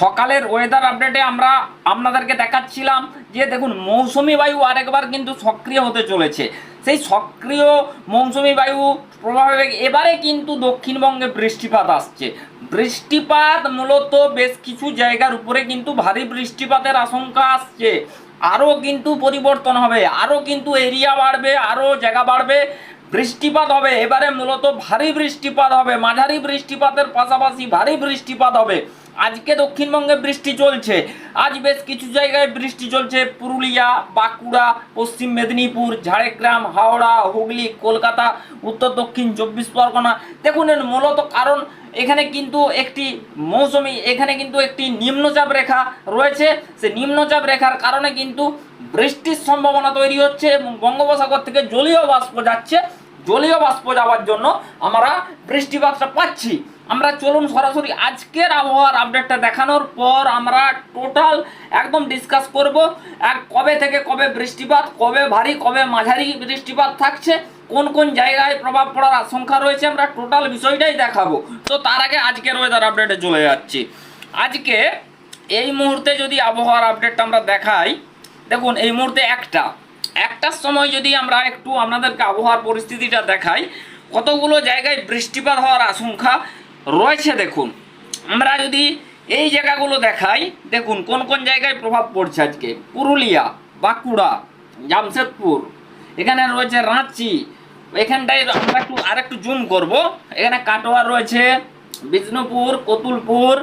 সকালের ওয়েদার আপডেটে আমরা আপনাদেরকে দেখাচ্ছিলাম যে দেখুন, মৌসুমি বায়ু আরেকবার কিন্তু সক্রিয় হতে চলেছে। সেই সক্রিয় মৌসুমি বায়ু প্রভাবে এবারে কিন্তু দক্ষিণবঙ্গে বৃষ্টিপাত আসছে। বৃষ্টিপাত মূলত বেশ কিছু জায়গার উপরে কিন্তু ভারী বৃষ্টিপাতের আশঙ্কা আসছে। আরও কিন্তু পরিবর্তন হবে আরও কিন্তু এরিয়া বাড়বে আরও জায়গা বাড়বে, বৃষ্টিপাত হবে। এবারে মূলত ভারী বৃষ্টিপাত হবে, মাঝারি বৃষ্টিপাতের পাশাপাশি ভারী বৃষ্টিপাত হবে। আজকে দক্ষিণবঙ্গে বৃষ্টি চলছে। আজ বেশ কিছু জায়গায় বৃষ্টি চলছে। পুরুলিয়া, বাঁকুড়া, পশ্চিম মেদিনীপুর, ঝাড়গ্রাম, হাওড়া, হুগলি, কলকাতা, উত্তর, দক্ষিণ, চব্বিশ পরগনা। দেখুন, এর মূলত কারণ এখানে কিন্তু একটি মৌসুমি, এখানে কিন্তু একটি নিম্নচাপ রেখা রয়েছে। সে নিম্নচাপ রেখার কারণে কিন্তু বৃষ্টির সম্ভাবনা তৈরি হচ্ছে এবং বঙ্গোপসাগর থেকে জলীয় বাষ্প যাচ্ছে। জলীয় বাষ্প যাওয়ার জন্য আমরা বৃষ্টিপাতটা পাচ্ছি। আমরা চলুন সরাসরি আজকের আবহাওয়ার আপডেটটা দেখানোর পর আমরা টোটাল একদম ডিসকাস করব এক কবে থেকে কবে বৃষ্টিপাত, কবে ভারী, কবে মাঝারি বৃষ্টিপাত থাকছে, কোন কোন জায়গায় প্রভাব পড়ার আশঙ্কা রয়েছে আমরা টোটাল বিষয়টাই দেখাবো। তো তার আগে আজকের ওয়েদার আপডেটে চলে যাচ্ছি। আজকে এই মুহূর্তে যদি আবহাওয়ার আপডেটটা আমরা দেখাই, দেখুন এই মুহূর্তে একটা। একটার সময় যদি আমরা একটু আপনাদেরকে আবহাওয়ার পরিস্থিতিটা দেখাই, কতগুলো জায়গায় বৃষ্টিপাত হওয়ার আশঙ্কা রয়েছে দেখুন। আমরা যদি এই জায়গাগুলো দেখাই, দেখুন কোন কোন জায়গায় প্রভাব পড়ছে আজকে। পুরুলিয়া, বাঁকুড়া, জামশেদপুর, এখানে রয়েছে রাঁচি, এখানটায় আমরা একটু আর একটু জুম করব। এখানে কাটোয়া রয়েছে, বিষ্ণুপুর, কতুলপুর,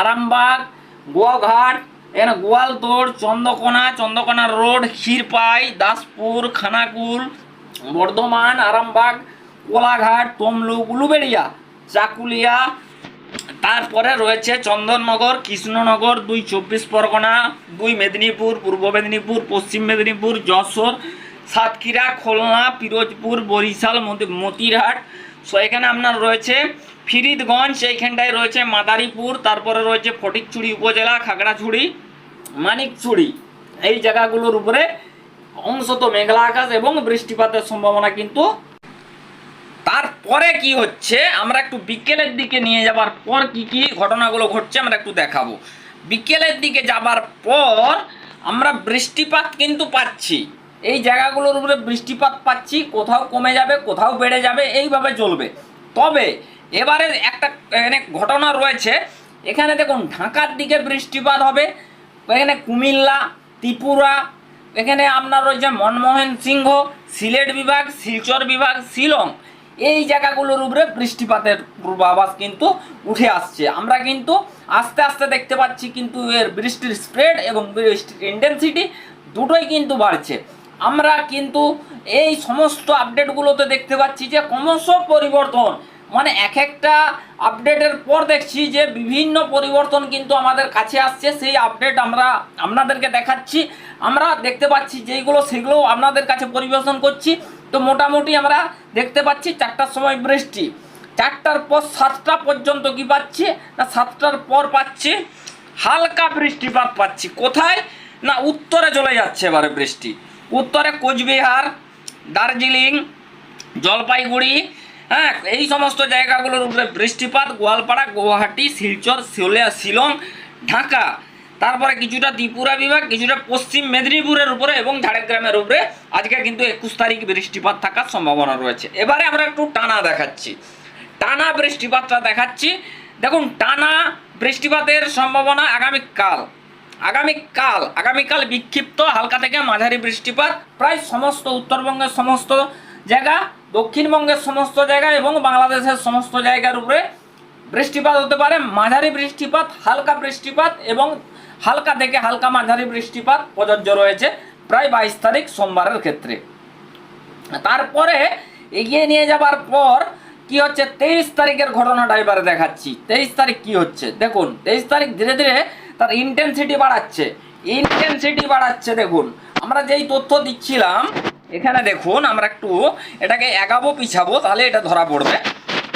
আরামবাগ, গোয়াঘাট, এখানে গোয়ালতোড়, চন্দ্রকোনা চন্দ্রকোনা রোড, ক্ষীরপাই, দাসপুর, খানাকুল, বর্ধমান, আরামবাগ, কোলাঘাট, তমলুক, উলুবেড়িয়া। চাকুলিয়া। তারপরে রয়েছে চন্দননগর, কৃষ্ণনগর, দুই চব্বিশ পরগনা, দুই মেদিনীপুর, পূর্ব মেদিনীপুর, পশ্চিম মেদিনীপুর, যশোর, সাতক্ষীরা, খুলনা, পিরোজপুর, বরিশাল, মতি- মতিরহাট। সো এখানে আপনার রয়েছে ফিরিদগঞ্জ, এইখানটায় রয়েছে মাদারীপুর, তারপরে রয়েছে ফটিকছড়ি উপজেলা, খাগড়াছড়ি, মানিকছড়ি। এই জায়গাগুলোর উপরে অংশত মেঘলা আকাশ এবং বৃষ্টিপাতের সম্ভাবনা কিন্তু তারপরে কি হচ্ছে? আমরা একটু বিকেলের দিকে নিয়ে যাবার পর কি কি ঘটনাগুলো ঘটছে আমরা একটু দেখাবো। বিকেলের দিকে যাবার পর আমরা বৃষ্টিপাত কিন্তু পাচ্ছি। এই জায়গাগুলোর উপরে বৃষ্টিপাত পাচ্ছি, কোথাও কমে যাবে, কোথাও বেড়ে যাবে, এইভাবে চলবে। তবে এবারে একটা এখানে ঘটনা রয়েছে। এখানে দেখুন, ঢাকার দিকে বৃষ্টিপাত হবে। এখানে কুমিল্লা, ত্রিপুরা, এখানে আপনার রয়েছে মনমোহন সিংহ, সিলেট বিভাগ, শিলচর বিভাগ, শিলং। এই জায়গাগুলোর উপরে বৃষ্টিপাতের পূর্বাভাস কিন্তু উঠে আসছে। আমরা কিন্তু আস্তে আস্তে দেখতে পাচ্ছি কিন্তু এর বৃষ্টির স্প্রেড এবং বৃষ্টির ইন্টেন্সিটি দুটোই কিন্তু বাড়ছে। আমরা কিন্তু এই সমস্ত আপডেটগুলোতে দেখতে পাচ্ছি যে ক্রমশ পরিবর্তন। মানে এক একটা আপডেটের পর দেখছি যে বিভিন্ন পরিবর্তন কিন্তু আমাদের কাছে আসছে। সেই আপডেট আমরা আপনাদেরকে দেখাচ্ছি। আমরা দেখতে পাচ্ছি যেইগুলো সেগুলো আপনাদের কাছে পরিবেশন করছি। তো মোটামুটি আমরা দেখতে পাচ্ছি চারটার সময় বৃষ্টি। চারটার পর সাতটা পর্যন্ত কি পাচ্ছি? না, সাতটার পর পাচ্ছি হালকা বৃষ্টিপাত পাচ্ছি। কোথায়? না, উত্তরে চলে যাচ্ছে এবারে বৃষ্টি। উত্তরে কোচবিহার, দার্জিলিং, জলপাইগুড়ি হ্যাঁ এই সমস্ত জায়গাগুলোর উপরে বৃষ্টিপাত। গোয়ালপাড়া, গুয়াহাটি, শিলচর, শিলে, শিলং, ঢাকা। তারপরে কিছুটা ত্রিপুরা বিভাগ, কিছুটা পশ্চিম মেদিনীপুরের উপরে এবং ঝাড়গ্রামের উপরে। আজকে কিন্তু একুশ তারিখ বৃষ্টিপাত থাকার সম্ভাবনা রয়েছে। এবারে আমরা একটু টানা দেখাচ্ছি। টানা বৃষ্টিপাতটা দেখাচ্ছি। দেখুন, টানা বৃষ্টিপাতের সম্ভাবনা আগামীকাল। আগামীকাল আগামীকাল বিক্ষিপ্ত, হালকা থেকে মাঝারি বৃষ্টিপাত। প্রায় সমস্ত উত্তরবঙ্গের সমস্ত জায়গা, দক্ষিণবঙ্গের সমস্ত জায়গা এবং বাংলাদেশের সমস্ত জায়গার উপরে বৃষ্টিপাত হতে পারে। মাঝারি বৃষ্টিপাত, হালকা বৃষ্টিপাত এবং হালকা থেকে হালকা মাঝারি বৃষ্টিপাত প্রযোজ্য রয়েছে প্রায় বাইশ তারিখ সোমবারের ক্ষেত্রে। তারপরে এগিয়ে নিয়ে যাবার পর কি হচ্ছে? তেইশ তারিখের ঘটনাটা এবারে দেখাচ্ছি। তেইশ তারিখ কি হচ্ছে? দেখুন, তেইশ তারিখ ধীরে ধীরে তার ইন্টেন্সিটি বাড়াচ্ছে। ইন্টেন্সিটি বাড়াচ্ছে, দেখুন। আমরা যেই তথ্য দিচ্ছিলাম, এখানে দেখুন, আমরা একটু এটাকে এগাবো, পিছাবো, তাহলে এটা ধরা পড়বে।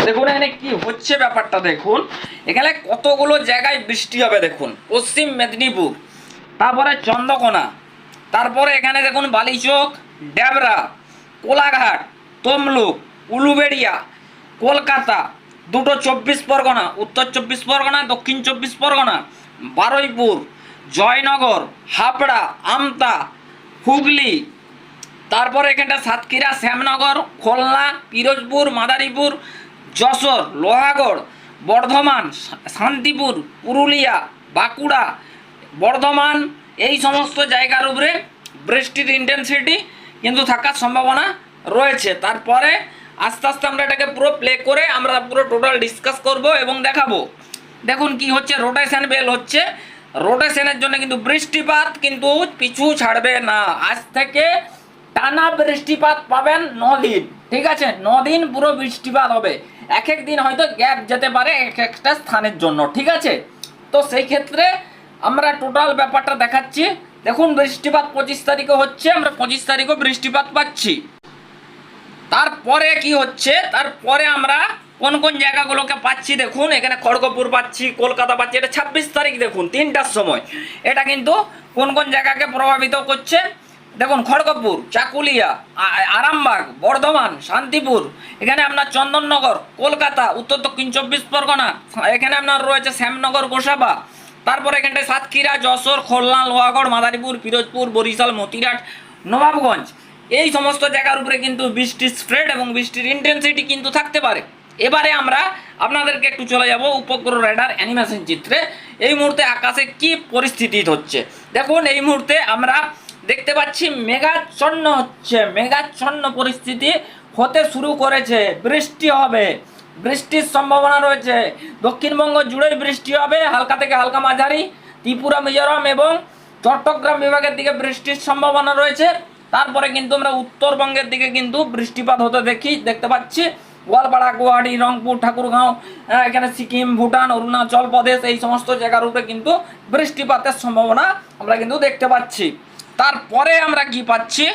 দেখুন, এখানে কি হচ্ছে ব্যাপারটা দেখুন। এখানে কতগুলো জায়গায় বৃষ্টি হবে দেখুন। পশ্চিম মেদিনীপুর, তারপরে চন্দ্রকোনা, তারপরে এখানে দেখুন বালিচক ড্যাবরা কোলাঘাট, তমলুক, উলুবেড়িয়া, কলকাতা, দুটো চব্বিশ পরগনা, উত্তর চব্বিশ পরগনা, দক্ষিণ চব্বিশ পরগনা, বারুইপুর, জয়নগর, হাবড়া, আমতা, হুগলি, তারপরে এখানটা সাতক্ষীরা, শ্যামনগর, খুলনা, পিরোজপুর, মাদারীপুর যশোর, লোহাগড়, বর্ধমান, শান্তিপুর, পুরুলিয়া, বাঁকুড়া, বর্ধমান এই সমস্ত জায়গার উপরে বৃষ্টির ইন্টেন্সিটি কিন্তু থাকার সম্ভাবনা রয়েছে। তারপরে আস্তে আস্তে আমরা এটাকে পুরো প্লে করে আমরা পুরো টোটাল ডিসকাস করব এবং দেখাবো। দেখুন কি হচ্ছে রোটেশন বেল হচ্ছে। রোটেশনের জন্য কিন্তু বৃষ্টিপাত কিন্তু পিছু ছাড়বে না। আজ থেকে টানা বৃষ্টিপাত পাবেন দিন ঠিক আছে? দিন পুরো বৃষ্টিপাত হবে। এক এক দিন হয়তো গ্যাপ যেতে পারে এক একটা স্থানের জন্য। ঠিক আছে? তো সেই ক্ষেত্রে আমরা টোটাল ব্যাপারটা দেখাচ্ছি। দেখুন, বৃষ্টিপাত পঁচিশ তারিখে হচ্ছে, আমরা পঁচিশ তারিখও বৃষ্টিপাত পাচ্ছি। তারপরে কি হচ্ছে? তারপরে আমরা কোন কোন জায়গাগুলোকে পাচ্ছি দেখুন, এখানে খড়গপুর পাচ্ছি, কলকাতা পাচ্ছি, এটা ছাব্বিশ তারিখ দেখুন, তিনটার সময়। এটা কিন্তু কোন কোন জায়গাকে প্রভাবিত করছে? দেখুন, খড়গপুর, চাকুলিয়া আরামবাগ, বর্ধমান, শান্তিপুর, এখানে আপনার চন্দননগর, কলকাতা, উত্তর দক্ষিণ চব্বিশ পরগনা, এখানে আপনার রয়েছে শ্যামনগর, গোসাবা, তারপরে এখানটায় সাতক্ষীরা, যশোর, খুলনা, লোহাগড়, মাদারীপুর পিরোজপুর বরিশাল, মতিরাট, নবাবগঞ্জ। এই সমস্ত জায়গার উপরে কিন্তু বৃষ্টির স্প্রেড এবং বৃষ্টির ইন্টেন্সিটি কিন্তু থাকতে পারে। এবারে আমরা আপনাদেরকে একটু চলে যাব উপগ্রহ রেডার অ্যানিমেশন চিত্রে। এই মুহূর্তে আকাশে কি পরিস্থিতি হচ্ছে? দেখুন, এই মুহূর্তে আমরা দেখতে পাচ্ছি মেঘাচ্ছন্ন হচ্ছে। মেঘাচ্ছন্ন পরিস্থিতি হতে শুরু করেছে। বৃষ্টি হবে। বৃষ্টির সম্ভাবনা রয়েছে। দক্ষিণবঙ্গ জুড়েই বৃষ্টি হবে। হালকা থেকে হালকা মাঝারি। ত্রিপুরা, মিজোরাম এবং চট্টগ্রাম বিভাগের দিকে বৃষ্টির সম্ভাবনা রয়েছে। তারপরে কিন্তু আমরা উত্তরবঙ্গের দিকে কিন্তু বৃষ্টিপাত হতে দেখি। দেখতে পাচ্ছি গোয়ালপাড়া, গুয়াহাটি, রংপুর, ঠাকুরগাঁও এখানে সিকিম, ভুটান, অরুণাচল প্রদেশ এই সমস্ত জায়গার উপরে কিন্তু বৃষ্টিপাতের সম্ভাবনা আমরা কিন্তু দেখতে পাচ্ছি। তারপরে আমরা কি পাচ্ছি?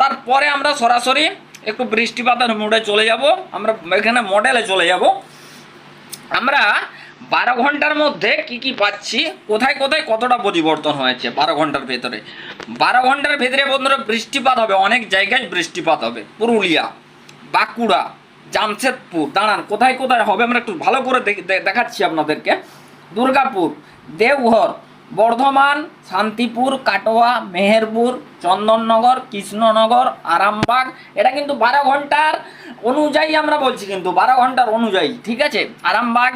তারপরে আমরা সরাসরি একটু বৃষ্টিপাতের মোড়ে চলে যাব। আমরা এখানে মডেলে চলে যাব। আমরা বারো ঘণ্টার মধ্যে কি কি পাচ্ছি? কোথায় কোথায় কতটা পরিবর্তন হয়েছে বারো ঘণ্টার ভেতরে? বারো ঘণ্টার ভেতরে বন্ধুরা বৃষ্টিপাত হবে, অনেক জায়গায় বৃষ্টিপাত হবে। পুরুলিয়া, বাঁকুড়া, জামশেদপুর, দাঁড়ান, কোথায় কোথায় হবে? আমরা একটু ভালো করে দেখাচ্ছি আপনাদেরকে। দুর্গাপুর, দেওঘর বর্ধমান, শান্তিপুর, কাটোয়া, মেহেরপুর, চন্দননগর, কৃষ্ণনগর, আরামবাগ, এটা কিন্তু বারো ঘণ্টার অনুযায়ী আমরা বলছি কিন্তু, বারো ঘণ্টার অনুযায়ী, ঠিক আছে? আরামবাগ,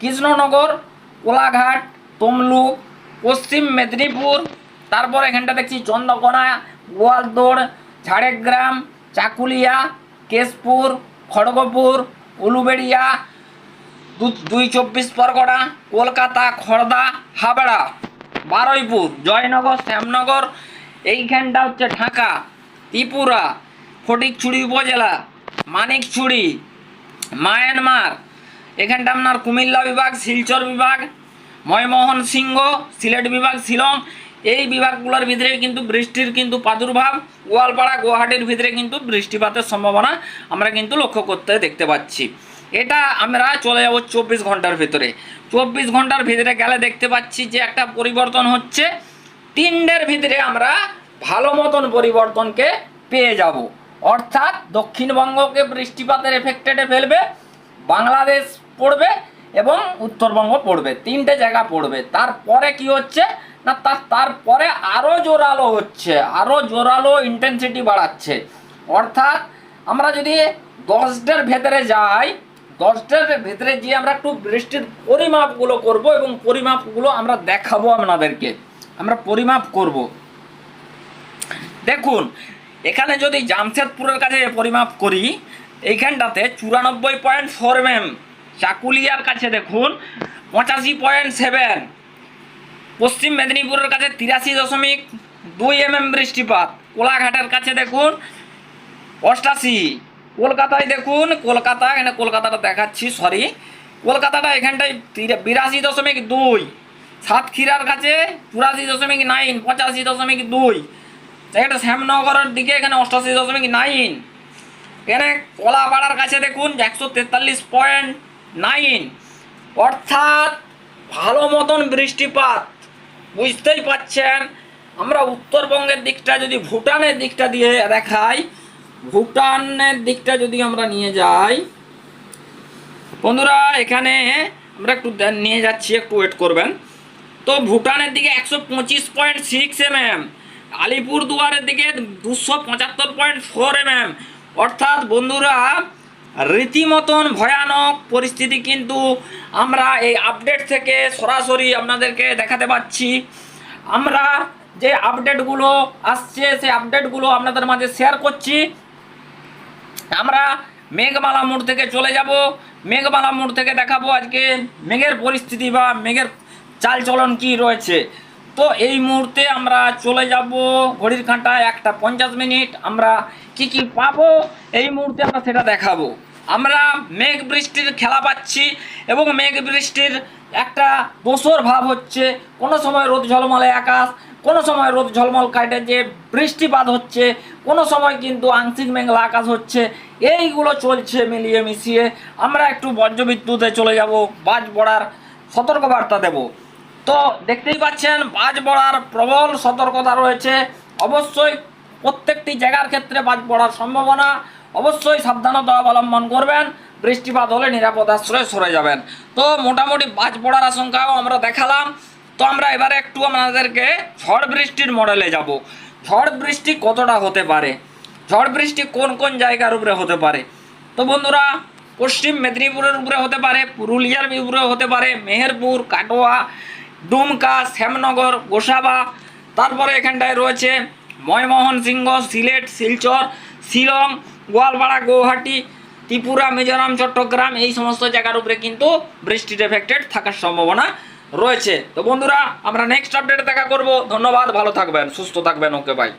কৃষ্ণনগর, কোলাঘাট, তমলুক, পশ্চিম মেদিনীপুর, তারপর এখানটা দেখছি চন্দ্রকোনা গোয়ালদোড় ঝাড়গ্রাম, চাকুলিয়া, কেশপুর, খড়গপুর, উলুবেড়িয়া দুই চব্বিশ পরগনা, কলকাতা খড়দা হাবড়া, বারুইপুর, জয়নগর, শ্যামনগর, এইখানটা হচ্ছে ঢাকা, ত্রিপুরা, ফটিকছড়ি উপজেলা, মানিকছড়ি, মায়ানমার, এখানটা আপনার কুমিল্লা বিভাগ, শিলচর বিভাগ, ময়মোহন সিংহ, সিলেট বিভাগ, শিলং, এই বিভাগগুলোর ভিতরে কিন্তু বৃষ্টির কিন্তু প্রাদুর্ভাব, গোয়ালপাড়া, গুয়াহাটির ভিতরে কিন্তু বৃষ্টিপাতের সম্ভাবনা আমরা কিন্তু লক্ষ্য করতে দেখতে পাচ্ছি। এটা আমরা চলে যাব চব্বিশ ঘণ্টার ভিতরে। চব্বিশ ঘণ্টার ভিতরে গেলে দেখতে পাচ্ছি যে একটা পরিবর্তন হচ্ছে। তিনটের ভিতরে আমরা ভালো মতন পরিবর্তনকে পেয়ে যাব। অর্থাৎ দক্ষিণবঙ্গকে বৃষ্টিপাতের এফেক্টেডে ফেলবে, বাংলাদেশ পড়বে এবং উত্তরবঙ্গ পড়বে। তিনটে জায়গা পড়বে। তারপরে কি হচ্ছে? না তার তারপরে আরও জোরালো হচ্ছে আরও জোরালো ইন্টেন্সিটি বাড়াচ্ছে। অর্থাৎ আমরা যদি দশটার ভেতরে যাই দশটার ভেতরে গিয়ে আমরা একটু বৃষ্টির পরিমাপগুলো করব এবং পরিমাপগুলো আমরা দেখাবো আপনাদেরকে। আমরা পরিমাপ করব। দেখুন, এখানে যদি জামশেদপুরের কাছে পরিমাপ করি, এইখানটাতে চুরানব্বই পয়েন্ট ফোর এম চাকুলিয়ার কাছে দেখুন, পঁচাশি পয়েন্ট সেভেন, পশ্চিম মেদিনীপুরের কাছে তিরাশি দশমিক দুই এম বৃষ্টিপাত, কোলাঘাটের কাছে দেখুন, অষ্টাশি কলকাতায় দেখুন, কলকাতা, এখানে কলকাতাটা দেখাচ্ছি সরি কলকাতাটা এখানটায় বিরাশি দশমিক দুই। সাতক্ষীরার কাছে চুরাশি দশমিক নাইন, পঁচাশি দশমিক দুই। এখানে শ্যামনগরের দিকে, এখানে অষ্টাশি দশমিক নাইন। এখানে কলাপাড়ার কাছে দেখুন, একশো তেতাল্লিশ পয়েন্ট নাইন। অর্থাৎ ভালো মতন বৃষ্টিপাত। বুঝতেই পাচ্ছেন, আমরা উত্তরবঙ্গের দিকটা, যদি ভুটানের দিকটা দিয়ে দেখাই ভুটানের দিকটা যদি আমরা নিয়ে যাই, বন্ধুরা, এখানে আমরা একটু নিয়ে যাচ্ছি, একটু ওয়েট করবেন। তো ভুটানের দিকে একশো পঁচিশ পয়েন্ট সিক্স এম এম আলিপুর দুয়ারের দিকে দুশো পঁচাত্তর পয়েন্ট ফোর এম এম অর্থাৎ, বন্ধুরা, রীতিমতন ভয়ানক পরিস্থিতি কিন্তু আমরা এই আপডেট থেকে সরাসরি আপনাদেরকে দেখাতে পাচ্ছি। আমরা যে আপডেটগুলো আসছে, সেই আপডেটগুলো আপনাদের মাঝে শেয়ার করছি। আমরা মেঘমালা মোড় থেকে চলে যাব। মেঘমালা মোড় থেকে দেখাবো আজকে মেঘের পরিস্থিতি বা মেঘের চালচলন কি রয়েছে। তো এই মুহূর্তে আমরা চলে যাব ঘড়ির কাঁটায় একটা পঞ্চাশ মিনিট। আমরা কি কি পাবো? এই মুহূর্তে আমরা সেটা দেখাবো। আমরা মেঘ বৃষ্টির খেলা পাচ্ছি এবং মেঘ বৃষ্টির একটা দোসর ভাব হচ্ছে। কোনো সময় রোদ ঝলমলে আকাশ কোনো সময় রোদ ঝলমল কাটে, যে বৃষ্টিপাত হচ্ছে, কোনো সময় কিন্তু আংশিক মেঘলা আকাশ হচ্ছে, এইগুলো চলছে মিলিয়ে মিশিয়ে। আমরা একটু বজ্রবিদ্যুতে চলে যাব, বাজ পড়ার সতর্কবার্তা দেব। তো দেখতেই পাচ্ছেন, বাজ পড়ার প্রবল সতর্কতা রয়েছে। অবশ্যই প্রত্যেকটি জায়গার ক্ষেত্রে বাজ পড়ার সম্ভাবনা। অবশ্যই সাবধানতা অবলম্বন করবেন, বৃষ্টিপাত হলে নিরাপদ আশ্রয়ে সরে যাবেন। তো মোটামুটি বাজ পড়ার আশঙ্কাও আমরা দেখালাম। তো আমরা এবারে একটু আমাদেরকে ঝড় বৃষ্টির মডেলে যাব। ঝড় বৃষ্টি কতটা হতে পারে? ঝড় বৃষ্টি কোন কোন জায়গার উপরে হতে পারে? তো বন্ধুরা, পশ্চিম মেদিনীপুরের উপরে হতে পারে, পুরুলিয়ার উপরে হতে পারে, মেহেরপুর, কাটোয়া ডুমকা শ্যামনগর, গোসাবা, তারপরে এখানটায় রয়েছে ময়মোহন সিংহ, সিলেট, শিলচর, শিলং, গোয়ালপাড়া, গৌহাটি, ত্রিপুরা, মিজোরাম, চট্টগ্রাম, এই সমস্ত জায়গার উপরে কিন্তু বৃষ্টির এফেক্টেড থাকার সম্ভাবনা রয়েছে। তো বন্ধুরা, আমরা নেক্সট আপডেটে দেখা করব। ধন্যবাদ, ভালো থাকবেন, সুস্থ থাকবেন, ওকে বাই